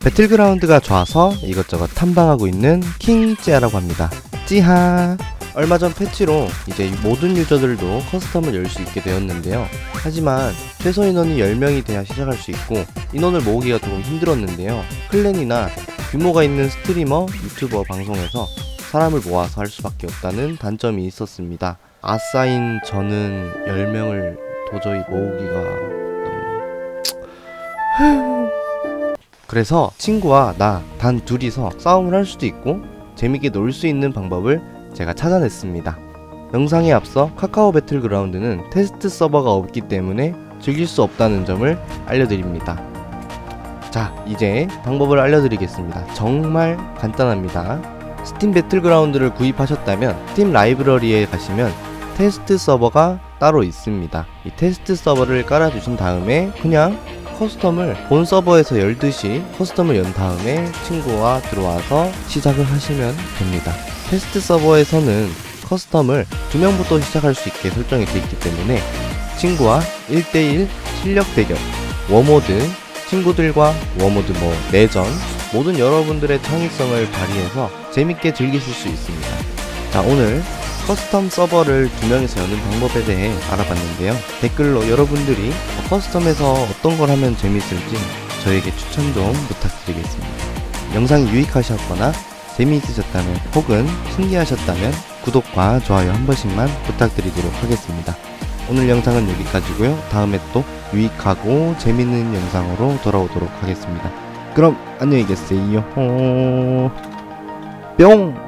배틀그라운드가 좋아서 이것저것 탐방하고 있는 킹찌아라고 합니다. 찌하! 얼마 전 패치로 이제 이 모든 유저들도 커스텀을 열 수 있게 되었는데요. 하지만 최소 인원이 10명이 돼야 시작할 수 있고 인원을 모으기가 조금 힘들었는데요. 클랜이나 규모가 있는 스트리머, 유튜버 방송에서 사람을 모아서 할 수밖에 없다는 단점이 있었습니다. 아싸인 저는 10명을 도저히 모으기가 너무... 그래서 친구와 나 단 둘이서 싸움을 할 수도 있고 재밌게 놀 수 있는 방법을 제가 찾아냈습니다. 영상에 앞서 카카오 배틀그라운드는 테스트 서버가 없기 때문에 즐길 수 없다는 점을 알려드립니다. 자, 이제 방법을 알려드리겠습니다. 정말 간단합니다. 스팀 배틀그라운드를 구입하셨다면 스팀 라이브러리에 가시면 테스트 서버가 따로 있습니다. 이 테스트 서버를 깔아주신 다음에 그냥 커스텀을 본 서버에서 열듯이 커스텀을 연 다음에 친구와 들어와서 시작을 하시면 됩니다. 테스트 서버에서는 커스텀을 두 명부터 시작할 수 있게 설정이 되어 있기 때문에 친구와 1대1 실력 대결, 워모드, 친구들과 워모드 뭐 내전 모든 여러분들의 창의성을 발휘해서 재밌게 즐기실 수 있습니다. 자 오늘 커스텀 서버를 두 명이서 여는 방법에 대해 알아봤는데요. 댓글로 여러분들이 커스텀에서 어떤 걸 하면 재밌을지 저에게 추천 좀 부탁드리겠습니다. 영상이 유익하셨거나 재미있으셨다면 혹은 신기하셨다면 구독과 좋아요 한 번씩만 부탁드리도록 하겠습니다. 오늘 영상은 여기까지고요. 다음에 또 유익하고 재밌는 영상으로 돌아오도록 하겠습니다. 그럼 안녕히 계세요. 뿅!